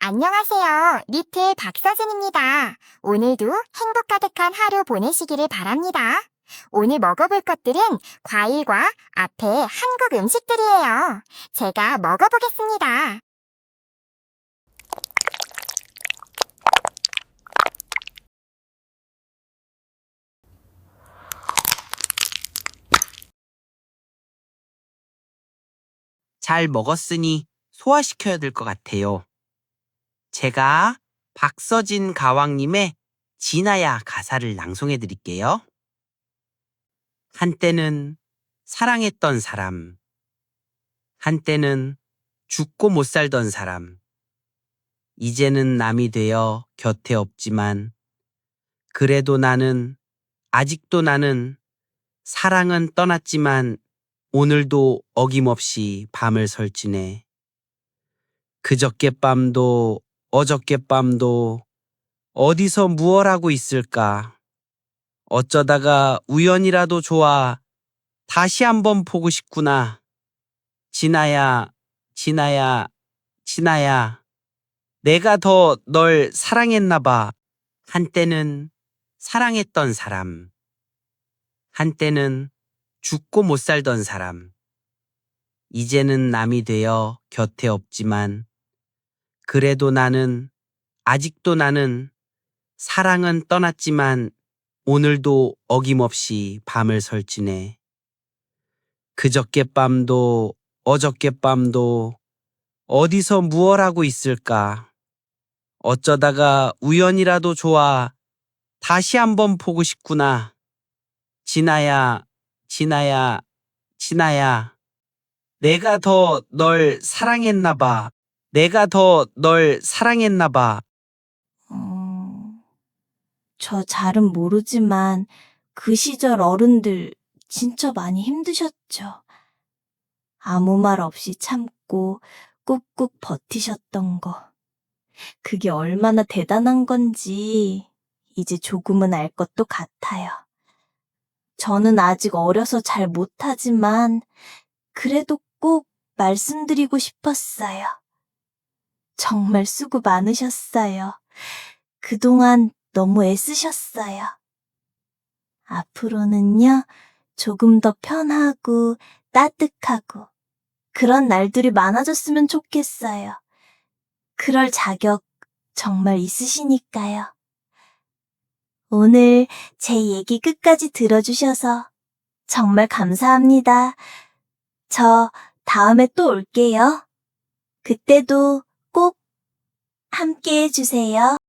안녕하세요. 리틀 박서진입니다. 오늘도 행복 가득한 하루 보내시기를 바랍니다. 오늘 먹어볼 것들은 과일과 앞에 한국 음식들이에요. 제가 먹어보겠습니다. 잘 먹었으니 소화시켜야 될 것 같아요. 제가 박서진 가왕님의 진아야 가사를 낭송해 드릴게요. 한때는 사랑했던 사람, 한때는 죽고 못 살던 사람, 이제는 남이 되어 곁에 없지만, 그래도 나는, 아직도 나는, 사랑은 떠났지만, 오늘도 어김없이 밤을 설치네. 그저께 밤도 어저께 밤도 어디서 무얼 하고 있을까? 어쩌다가 우연이라도 좋아 다시 한번 보고 싶구나. 진아야, 진아야, 진아야. 내가 더 널 사랑했나 봐. 한때는 사랑했던 사람. 한때는 죽고 못 살던 사람. 이제는 남이 되어 곁에 없지만, 그래도 나는, 아직도 나는, 사랑은 떠났지만, 오늘도 어김없이 밤을 설치네. 그저께 밤도, 어저께 밤도, 어디서 무얼 하고 있을까? 어쩌다가 우연이라도 좋아, 다시 한번 보고 싶구나. 진아야, 진아야, 진아야. 내가 더 널 사랑했나 봐. 내가 더 널 사랑했나 봐. 음, 저 잘은 모르지만 그 시절 어른들 진짜 많이 힘드셨죠. 아무 말 없이 참고 꾹꾹 버티셨던 거. 그게 얼마나 대단한 건지 이제 조금은 알 것도 같아요. 저는 아직 어려서 잘 못하지만 그래도 꼭 말씀드리고 싶었어요. 정말 수고 많으셨어요. 그동안 너무 애쓰셨어요. 앞으로는요, 조금 더 편하고 따뜻하고 그런 날들이 많아졌으면 좋겠어요. 그럴 자격 정말 있으시니까요. 오늘 제 얘기 끝까지 들어주셔서 정말 감사합니다. 저 다음에 또 올게요. 그때도 꼭 함께 해주세요.